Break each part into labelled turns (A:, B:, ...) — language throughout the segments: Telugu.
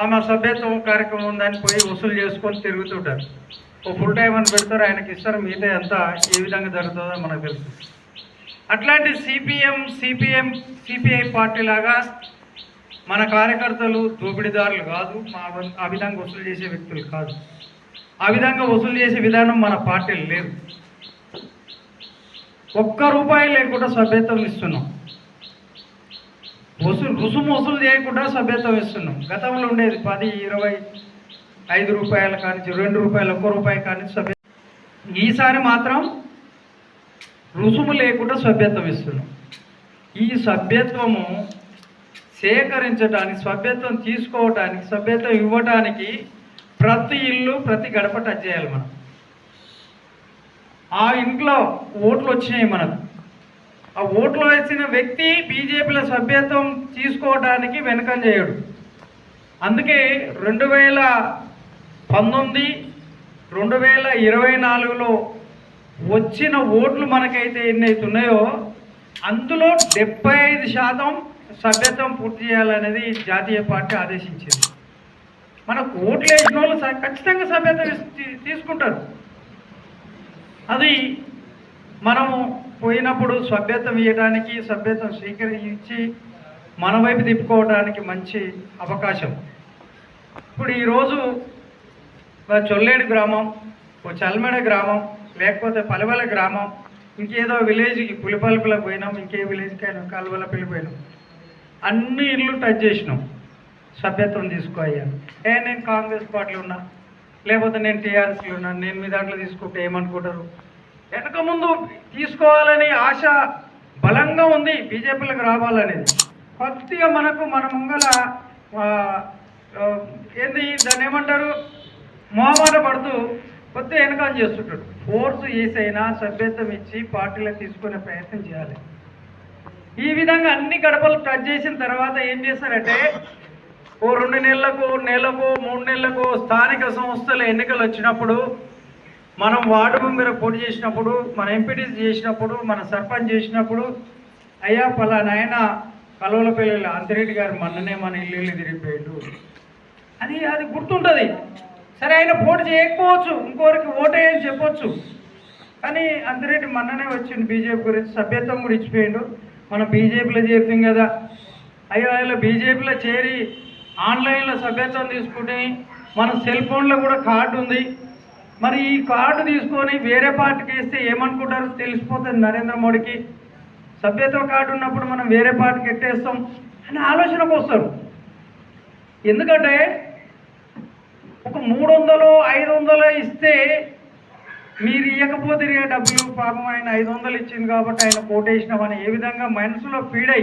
A: ఆమె సభ్యత్వం కార్యక్రమం ఉందని పోయి వసూలు చేసుకొని తిరుగుతుంటారు. ఓ ఫుల్ టైం అని పెడతారు ఆయనకి ఇస్తారు మిగతా అంతా ఏ విధంగా జరుగుతుందో మనకు తెలుసు. అట్లాంటి సిపిఎం సిపిఎం సిపిఐ పార్టీ లాగా మన కార్యకర్తలు దోపిడీదారులు కాదు మా ఆ విధంగా వసూలు చేసే వ్యక్తులు కాదు. ఆ విధంగా వసూలు చేసే విధానం మన పార్టీలు లేదు. ఒక్క రూపాయి లేకుండా సభ్యత్వం ఇస్తున్నాం. వసూలు రుసుము వసూలు చేయకుండా సభ్యత్వం ఇస్తున్నాం గతంలో ఉండేది పది ఇరవై ఐదు రూపాయల కానీ రెండు రూపాయలు ఒక్క రూపాయి కానీ సభ్య ఈసారి మాత్రం రుసుము లేకుండా సభ్యత్వం ఇస్తున్నాం ఈ సభ్యత్వము సేకరించడానికి సభ్యత్వం తీసుకోవటానికి సభ్యత్వం ఇవ్వటానికి ప్రతి ఇల్లు ప్రతి గడప టచ్ చేయాలి మనం. ఆ ఇంట్లో ఓట్లు వచ్చినాయి మనకు. ఆ ఓట్లు వేసిన వ్యక్తి బీజేపీలో సభ్యత్వం తీసుకోవడానికి వెనకం చేయడు. అందుకే రెండు వేల పంతొమ్మిది రెండు వేల ఇరవై నాలుగులో వచ్చిన ఓట్లు మనకైతే ఎన్ని ఉన్నాయో అందులో డెబ్బై ఐదు శాతం సభ్యత్వం పూర్తి చేయాలనేది జాతీయ పార్టీ ఆదేశించింది. మనకు ఓట్లు వేసిన వాళ్ళు స- ఖచ్చితంగా సభ్యత్వం తీసుకుంటారు. అది మనము పోయినప్పుడు సభ్యత్వం ఇవ్వడానికి సభ్యత్వం స్వీకరించి మన వైపు తిప్పుకోవడానికి మంచి అవకాశం. ఇప్పుడు ఈరోజు చొల్లేడు గ్రామం ఓ చల్మెడ గ్రామం లేకపోతే పలవల గ్రామం ఇంకేదో విలేజ్కి పులిపలుపుల పోయినాం ఇంకే విలేజ్కి అయినా కలవలపల్లి పోయినాం. అన్ని ఇల్లు టచ్ చేసినాం. సభ్యత్వం తీసుకో అయ్యాను ఏ నేను కాంగ్రెస్ పార్టీలో ఉన్నా లేకపోతే నేను టీఆర్ఎస్లో ఉన్నాను నేను మీ దాంట్లో తీసుకుంటే ఏమనుకుంటారు? వెనకముందు తీసుకోవాలని ఆశ బలంగా ఉంది బీజేపీలకు రావాలనేది. కొద్దిగా మనకు మన ముంగల ఏంది దాన్ని ఏమంటారు? మోహమాట పడుతూ కొద్దిగా వెనకం చేస్తుంటాడు. ఫోర్స్ ఏసైనా సభ్యత్వం ఇచ్చి పార్టీలకు తీసుకునే ప్రయత్నం చేయాలి. ఈ విధంగా అన్ని గడపలు టచ్ చేసిన తర్వాత ఏం చేస్తారంటే ఓ రెండు నెలలకు నెలకు మూడు నెలలకు స్థానిక సంస్థల ఎన్నికలు వచ్చినప్పుడు మనం వార్డు మెంబర్ పోటీ చేసినప్పుడు మన ఎంపీటీసీ చేసినప్పుడు మన సర్పంచ్ చేసినప్పుడు అయ్యా పలానాయన కలవలపల్లి అంతిరెడ్డి గారు మొన్ననే మన ఇల్లు ఇల్లు తిరిగిపోయాడు. అది అది గుర్తుంటుంది. సరే ఆయన పోటీ చేయకపోవచ్చు ఇంకోరికి ఓటేయని చెప్పొచ్చు. కానీ అంతిరెడ్డి మొన్ననే వచ్చింది బీజేపీ గురించి సభ్యత్వం కూడా ఇచ్చిపోయాడు. మనం బీజేపీలో చేరుతాం కదా. అయ్యో అయ్యో బీజేపీలో చేరి ఆన్లైన్లో సభ్యత్వం తీసుకుని మన సెల్ ఫోన్లో కూడా కార్డు ఉంది. మరి ఈ కార్డు తీసుకొని వేరే పార్టీకి వేస్తే ఏమనుకుంటారు తెలిసిపోతుంది నరేంద్ర మోడీకి. సభ్యత్వ కార్డు ఉన్నప్పుడు మనం వేరే పార్టీకి ఎట్టేస్తాం అని ఆలోచనకు వస్తారు. ఎందుకంటే ఒక మూడు వందలు ఐదు వందలు ఇస్తే మీరు ఇవ్వకపోతే డబ్బులు? పాపం ఆయన ఐదు వందలు ఇచ్చింది కాబట్టి ఆయన కోటేసినామని ఏ విధంగా మనసులో పీడై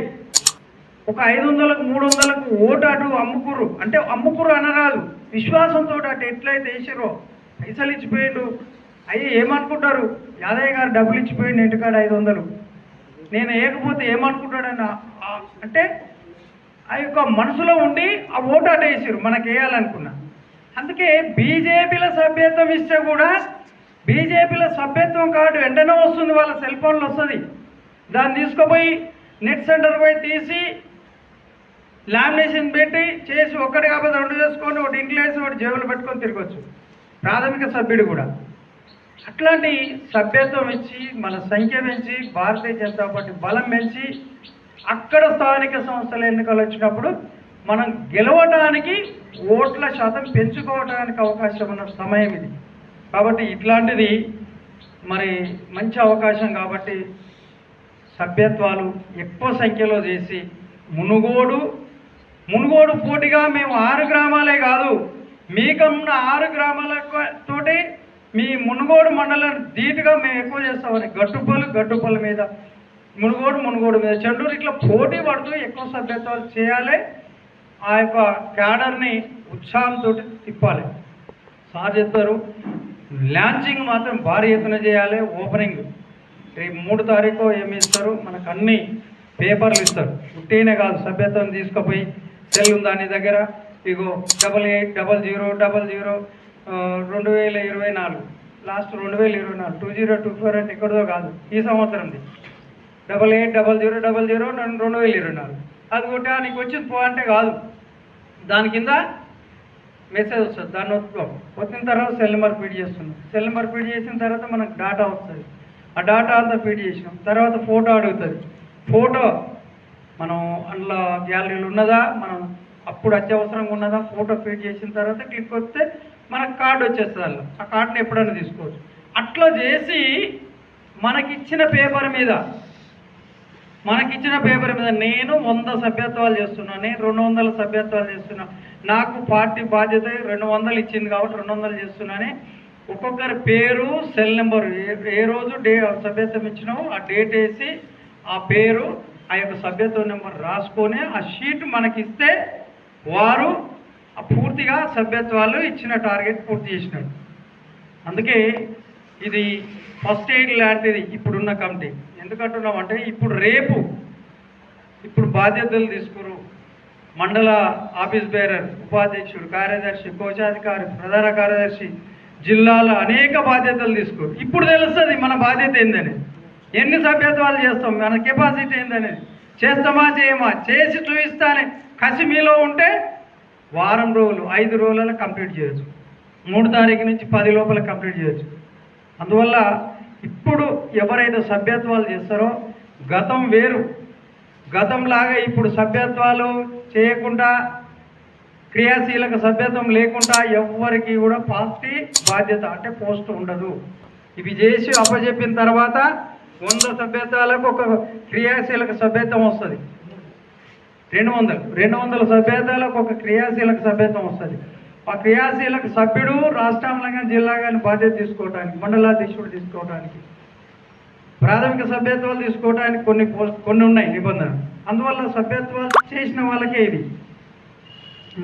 A: ఒక ఐదు వందలకు మూడు వందలకు ఓటు అటు అమ్ముకురు. అంటే అమ్ముకురు అనరాదు. విశ్వాసంతో అటు ఎట్లయితే వేసిరో పైసలు ఇచ్చిపోయిండు. అయ్యి ఏమనుకుంటారు? యాదయ్య గారు డబ్బులు ఇచ్చిపోయిండు ఇంటికాడ ఐదు వందలు. నేను వేయకపోతే ఏమనుకుంటాడని అంటే ఆ యొక్క మనసులో ఉండి ఆ ఓటు అటు మనకు వేయాలనుకున్నా. అందుకే బీజేపీల సభ్యత్వం ఇస్తే కూడా బీజేపీల సభ్యత్వం కార్డు వెంటనే వస్తుంది వాళ్ళ సెల్ ఫోన్లో వస్తుంది. దాన్ని తీసుకుపోయి నెట్ సెంటర్ పోయి తీసి లామినేషన్ పెట్టి చేసి ఒక్కటి కాకపోతే రెండు చేసుకొని ఒకటి ఇంట్లో వేసి ఒకటి జేబులు పెట్టుకొని తిరగచ్చు. ప్రాథమిక సభ్యుడు కూడా. అట్లాంటి సభ్యత్వం ఇచ్చి మన సంఖ్య పెంచి భారతీయ జనతా పార్టీ బలం పెంచి అక్కడ స్థానిక సంస్థల ఎన్నికలు వచ్చినప్పుడు మనం గెలవడానికి ఓట్ల శాతం పెంచుకోవడానికి అవకాశం ఉన్న సమయం ఇది. కాబట్టి ఇట్లాంటిది మరి మంచి అవకాశం కాబట్టి సభ్యత్వాలు ఎక్కువ సంఖ్యలో చేసి మునుగోడు మునుగోడు పోటీగా మేము ఆరు గ్రామాలే కాదు మీకన్నా ఆరు గ్రామాలతోటి మీ మునుగోడు మండలం ధీటుగా మేము ఎక్కువ చేస్తామని గట్టుపల్లి గట్టుపల్లి మీద. మునుగోడు మునుగోడు మీద. చెండూరు ఇట్లా పోటీ పడుతూ ఎక్కువ సభ్యత్వాలు చేయాలి. ఆ యొక్క క్యాడర్ని ఉత్సాహంతో తిప్పాలి. సార్ చెప్తారు లాంచింగ్ మాత్రం భారీ ఎత్తున చేయాలి. ఓపెనింగ్ రేపు మూడు తారీఖు ఏమి ఇస్తారు? మనకు అన్ని పేపర్లు ఇస్తారు. ఉట్టినే కాదు సభ్యత్వం తీసుకుపోయి సెల్ ఉందా నీ దగ్గర? ఇగో double eight double zero double zero రెండు వేల ఇరవై నాలుగు. లాస్ట్ రెండు వేల ఇరవై నాలుగు. టూ జీరో టూ ఫోర్ అంటే ఎక్కడదో కాదు. ఈ సంవత్సరంది. Double eight double zero double zero రెండు వేల ఇరవై నాలుగు. అది కొట్టే నీకు వచ్చింది పో అంటే కాదు. దాని కింద మెసేజ్ వస్తుంది. దాన్ని ఒత్తుకోం. వచ్చిన తర్వాత సెల్ నెంబర్ ఫీడ్ చేస్తున్నాం. సెల్ నెంబర్ ఫీడ్ చేసిన తర్వాత మనకు డాటా వస్తుంది. ఆ డాటా అంతా ఫీడ్ చేసినాం. తర్వాత ఫోటో అడుగుతుంది. ఫోటో మనం అందులో గ్యాలరీలు ఉన్నదా? మనం అప్పుడు అత్యవసరంగా ఉన్నదా? ఫోటో ఫీడ్ చేసిన తర్వాత క్లిక్ వస్తే మనకు కార్డు వచ్చేస్తుంది అందులో. ఆ కార్డుని ఎప్పుడైనా తీసుకోవచ్చు. అట్లా చేసి మనకిచ్చిన పేపర్ మీద మనకిచ్చిన పేపర్ మీద నేను వంద సభ్యత్వాలు చేస్తున్నాను నేను రెండు వందల సభ్యత్వాలు చేస్తున్నా. నాకు పార్టీ బాధ్యత రెండు వందలు ఇచ్చింది కాబట్టి రెండు వందలు చేస్తున్నానే. ఒక్కొక్కరి పేరు సెల్ నెంబర్ ఏ ఏ రోజు డే సభ్యత్వం ఇచ్చినామో ఆ డేట్ వేసి ఆ పేరు ఆ యొక్క సభ్యత్వ నెంబర్ రాసుకొని ఆ షీట్ మనకిస్తే వారు పూర్తిగా సభ్యత్వాలు ఇచ్చిన టార్గెట్ పూర్తి చేసినాడు అందుకే ఇది ఫస్ట్ ఎయిడ్ లాంటిది ఇప్పుడున్న కమిటీ. ఎందుకంటున్నామంటే ఇప్పుడు రేపు ఇప్పుడు బాధ్యతలు తీసుకురు మండల ఆఫీస్ బేరర్ ఉపాధ్యక్షుడు కార్యదర్శి కోశాధికారి ప్రధాన కార్యదర్శి జిల్లాలో అనేక బాధ్యతలు తీసుకురు. ఇప్పుడు తెలుస్తుంది మన బాధ్యత ఏందని ఎన్ని సభ్యత్వాలు చేస్తాం? మన కెపాసిటీ ఏందనేది? చేస్తామా చేయమా? చేసి చూపిస్తానే. కసి మీలో ఉంటే వారం రోజులు ఐదు రోజులలో కంప్లీట్ చేయొచ్చు. మూడు తారీఖు నుంచి పది లోపల కంప్లీట్ చేయొచ్చు. అందువల్ల ఇప్పుడు ఎవరైతే సభ్యత్వాలు చేస్తారో గతం వేరు. గతంలాగా ఇప్పుడు సభ్యత్వాలు చేయకుండా క్రియాశీలక సభ్యత్వం లేకుండా ఎవ్వరికి కూడా పార్టీ బాధ్యత అంటే పోస్ట్ ఉండదు. ఇవి చేసి అప్పచెప్పిన తర్వాత వంద సభ్యత్వాలకు ఒక క్రియాశీలక సభ్యత్వం వస్తుంది. రెండు వందలు. రెండు వందల సభ్యత్వాలకు ఒక క్రియాశీలక సభ్యత్వం వస్తుంది. ఆ క్రియాశీలక సభ్యుడు రాష్ట్రంలో కానీ జిల్లా కానీ బాధ్యత తీసుకోవడానికి మండలాధీశుడు తీసుకోవడానికి ప్రాథమిక సభ్యత్వాలు తీసుకోవడానికి కొన్ని పోస్ట్ కొన్ని ఉన్నాయి నిబంధనలు. అందువల్ల సభ్యత్వాలు చేసిన వాళ్ళకే ఇది.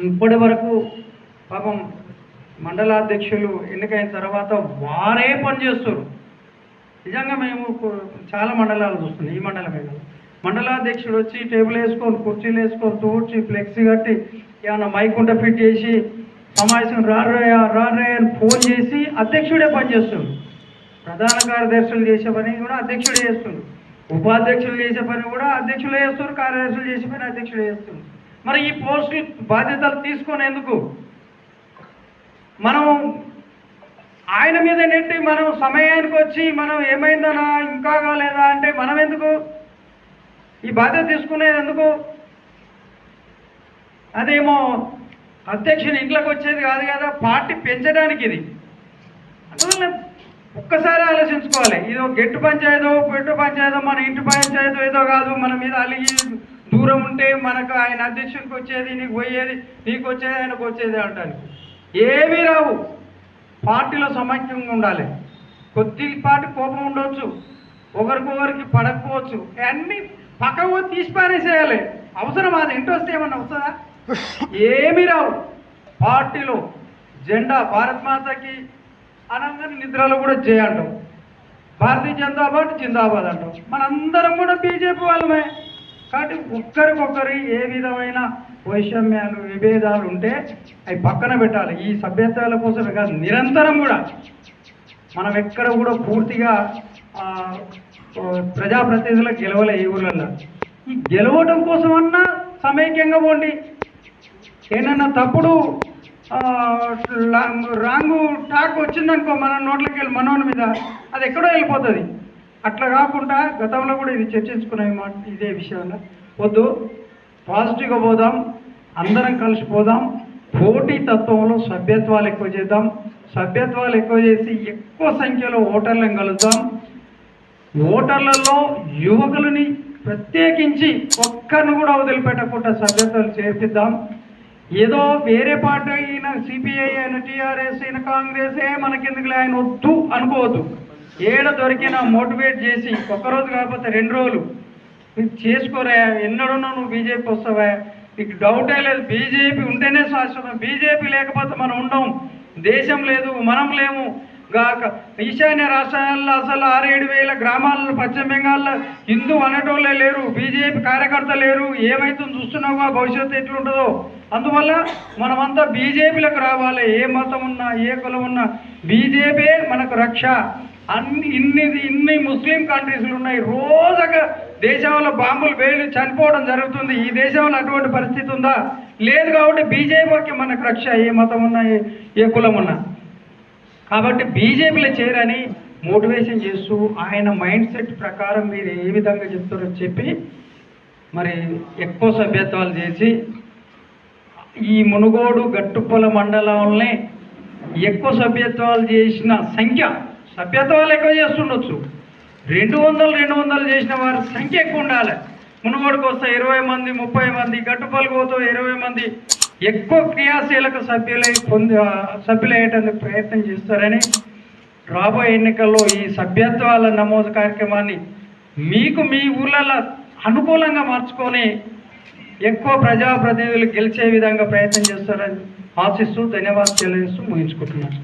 A: ఇప్పటి వరకు పాపం మండలాధ్యక్షులు ఎన్నికైన తర్వాత వారే పనిచేస్తారు నిజంగా మేము చాలా మండలాలు చూస్తున్నాం ఈ మండలమే కాదు. మండలాధ్యక్షుడు వచ్చి టేబుల్ వేసుకొని కుర్చీలు వేసుకొని తూడ్చి ఫ్లెక్సీ కట్టి ఏమన్నా మైక్ ఉంటే ఫిట్ చేసి సమావేశం రారయ్యా రారయ్య అని ఫోన్ చేసి అధ్యక్షుడే పనిచేస్తుంది ప్రధాన కార్యదర్శులు చేసే పని కూడా అధ్యక్షుడే చేస్తుంది. ఉపాధ్యక్షులు చేసే పని కూడా అధ్యక్షులే చేస్తారు కార్యదర్శులు చేసే పని అధ్యక్షుడు చేస్తుంది. మరి ఈ పోస్టు బాధ్యతలు తీసుకునేందుకు మనం ఆయన మీద నెట్టి మనం సమయానికి వచ్చి మనం ఏమైందనా ఇంకా కాలేదా అంటే మనం ఎందుకు ఈ బాధ్యత తీసుకునేది ఎందుకు? అదేమో అధ్యక్షుని ఇంట్లోకి వచ్చేది కాదు కదా పార్టీ పెంచడానికి ఇది. అందువల్ల ఒక్కసారి ఆలోచించుకోవాలి. ఇది ఒక గెట్టు పంచాయతో పెట్టు పంచాయతో మన ఇంటి పంచాయతో ఏదో కాదు మన మీద అలిగి దూరం ఉంటే మనకు ఆయన అధ్యక్షునికి వచ్చేది నీకు పోయేది నీకు వచ్చేది ఆయనకు వచ్చేది అంటాను ఏమీ రావు. పార్టీలో సమైక్యంగా ఉండాలి. కొద్దిపాటి కోపం ఉండొచ్చు. ఒకరికొకరికి పడకపోవచ్చు. అన్నీ పక్కకు తీసి పారేసేయాలి అవసరం అది. ఇంటి వస్తే ఏమన్నా వస్తుందా? ఏమీ రావు. పార్టీలో జెండా భారత్ మాతకి అనగానే నిద్రలో కూడా జయ అంటాం. భారతీయ జనతా పార్టీ జిందాబాద్ అంటాం. మనందరం కూడా బీజేపీ వాళ్ళమే. కాబట్టి ఒక్కరికొకరి ఏ విధమైన వైషమ్యాలు విభేదాలు ఉంటే అవి పక్కన పెట్టాలి. ఈ సభ్యత్వాల కోసం కాదు నిరంతరం కూడా. మనం ఎక్కడ కూడా పూర్తిగా ఆ, ప్రజాప్రతినిధులకు గెలవలే ఈ ఊళ్ళల్లో ఈ గెలవటం కోసమన్నా సమైక్యంగా పోండి. ఏదన్నా తప్పుడు రాంగు టాక్ వచ్చిందనుకో మన నోట్లకి వెళ్ళి మనోని మీద అది ఎక్కడో వెళ్ళిపోతుంది. అట్లా కాకుండా గతంలో కూడా ఇది చర్చించుకునే మాట ఇదే విషయంలో వద్దు. పాజిటివ్గా పోదాం. అందరం కలిసిపోదాం పోటీ తత్వంలో సభ్యత్వాలు ఎక్కువ చేద్దాం. సభ్యత్వాలు ఎక్కువ చేసి ఎక్కువ సంఖ్యలో ఓటర్లను కలుద్దాం. ఓటర్లలో యువకులని ప్రత్యేకించి ఒక్కరిని కూడా వదిలిపెట్టకుండా సభ్యతలు చేర్పిద్దాం. ఏదో వేరే పార్టీ అయిన సిపిఐ అయిన టీఆర్ఎస్ అయిన కాంగ్రెస్ ఏ మనకెందుకులే ఆయన వద్దు అనుకోవద్దు. ఏడ దొరికినా మోటివేట్ చేసి ఒక్కరోజు కాకపోతే రెండు రోజులు. నువ్వు చేసుకోరా ఎన్నడున్నా నువ్వు బీజేపీ వస్తావా? నీకు డౌటే లేదు. బీజేపీ ఉంటేనే శాశ్వతం. బీజేపీ లేకపోతే మనం ఉండం. దేశం లేదు మనం లేము. గాక. ఈశాన్య రాష్ట్రాల్లో అసలు ఆరేడు వేల గ్రామాలలో పశ్చిమ బెంగాల్లో హిందూ అనేటోళ్ళే లేరు బీజేపీ కార్యకర్త లేరు. ఏమైతుందో చూస్తున్నావుగా భవిష్యత్తు ఎట్లుంటుందో. అందువల్ల మనమంతా బీజేపీలకు రావాలి. ఏ మతం ఉన్నా ఏ కులం ఉన్నా బీజేపీ మనకు రక్ష. అన్ని ఇన్ని ఇన్ని ముస్లిం కంట్రీస్లు ఉన్నాయి. రోజగా దేశంలో బాంబులు వేలు చనిపోవడం జరుగుతుంది. ఈ దేశంలో అటువంటి పరిస్థితి ఉందా? లేదు కాబట్టి బీజేపీకి మనకు రక్ష. ఏ మతం ఉన్నా ఏ- ఏ కులం ఉన్నా. కాబట్టి బీజేపీలో చేరని మోటివేషన్ చేస్తూ ఆయన మైండ్ సెట్ ప్రకారం మీరు ఏ విధంగా చెప్తారో చెప్పి మరి ఎక్కువ సభ్యత్వాలు చేసి ఈ మునుగోడు గట్టుపొల మండలంలోనే ఎక్కువ సభ్యత్వాలు చేసిన సంఖ్య సభ్యత్వాలు ఎక్కువ చేస్తుండొచ్చు. రెండు వందలు రెండు వందలు చేసిన వారి సంఖ్య ఎక్కువ ఉండాలి. మునుగోడుకు వస్తే ఇరవై మంది ముప్పై మంది గట్టుపల్లికి పోతే ఇరవై మంది. ఎక్కువ క్రియాశీలక సభ్యులై పొంది సభ్యులయ్యేటందుకు ప్రయత్నం చేస్తారని రాబోయే ఎన్నికల్లో ఈ సభ్యత్వాల నమోదు కార్యక్రమాన్ని మీకు మీ ఊర్లలో అనుకూలంగా మార్చుకొని ఎక్కువ ప్రజాప్రతినిధులు గెలిచే విధంగా ప్రయత్నం చేస్తారని ఆశిస్తూ ధన్యవాదాలు తెలియజేస్తూ ముగించుకుంటున్నాను.